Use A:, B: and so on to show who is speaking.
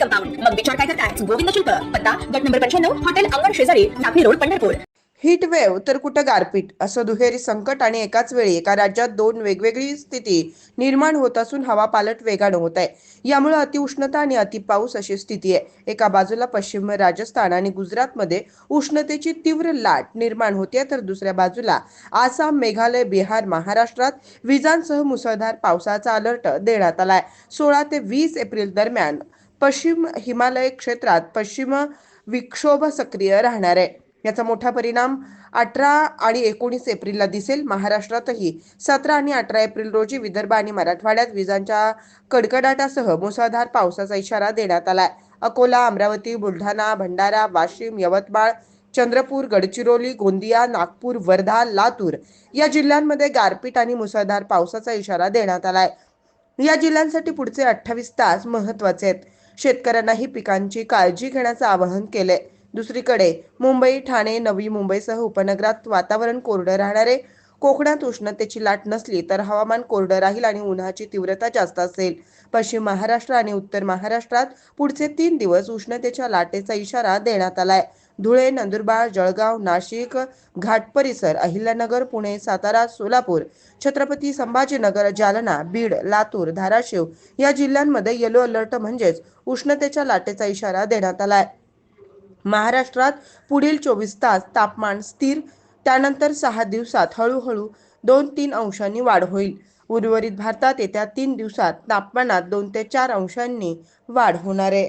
A: Compound मग विचार काय करताय गोविंद शिल्प पत्ता गट नंबर पंच्याण्णव हॉटेल अंगण शेजारी नागरी रोड पंढरपूर.
B: हिट वेव्ह तर कुठं गारपीट? असं दुहेरी संकट आणि एकाच वेळी एका राज्यात दोन वेगवेगळी स्थिती निर्माण होत असून हवा पालट वेगानं होत आहे. यामुळे अतिउष्णता आणि अतिपाऊस अशी स्थिती आहे. एका बाजूला पश्चिम राजस्थान आणि गुजरातमध्ये उष्णतेची तीव्र लाट निर्माण होते तर दुसऱ्या बाजूला आसाम मेघालय बिहार महाराष्ट्रात विजांसह मुसळधार पावसाचा अलर्ट देण्यात आलाय. सोळा ते वीस एप्रिल दरम्यान पश्चिम हिमालय क्षेत्रात पश्चिम विक्षोभ सक्रिय राहणार आहे. याचा मोठा परिणाम अठरा आणि एकोणीस एप्रिलला दिसेल. महाराष्ट्रातही सतरा आणि अठरा एप्रिल रोजी विदर्भ आणि मराठवाड्यात विजांच्या कडकडाटासह मुसळधार पावसाचा इशारा देण्यात आलाय. अकोला अमरावती बुलढाणा भंडारा वाशिम यवतमाळ चंद्रपूर गडचिरोली गोंदिया नागपूर वर्धा लातूर या जिल्ह्यांमध्ये गारपीट आणि मुसळधार पावसाचा इशारा देण्यात आलाय. या जिल्ह्यांसाठी पुढचे अठ्ठावीस तास महत्त्वाचे आहेत. शेतकऱ्यांनाही पिकांची काळजी घेण्याचं आवाहन केलंय. दुसरीकडे मुंबई ठाणे नवी मुंबईसह उपनगरात वातावरण कोरडं राहणारे कोकणात उष्णतेची लाट नसली तर हवामान कोरडं राहील आणि उन्हाची तीव्रता जास्त असेल. पश्चिम महाराष्ट्र आणि उत्तर महाराष्ट्रात पुढचे तीन दिवस उष्णतेच्या लाटेचा इशारा देण्यात आलाय. धुळे नंदुरबार जळगाव नाशिक घाट परिसर अहिल्यानगर पुणे सातारा सोलापूर छत्रपती संभाजीनगर जालना बीड लातूर धाराशिव या जिल्ह्यांमध्ये येलो अलर्ट म्हणजेच उष्णतेच्या लाटेचा इशारा देण्यात आलाय महाराष्ट्रात पुढील चोवीस तास तापमान स्थिर त्यानंतर सहा दिवसात हळूहळू दोन तीन अंशांनी वाढ होईल. उर्वरित भारतात येत्या तीन दिवसात तापमानात दोन ते चार अंशांनी वाढ होणार आहे.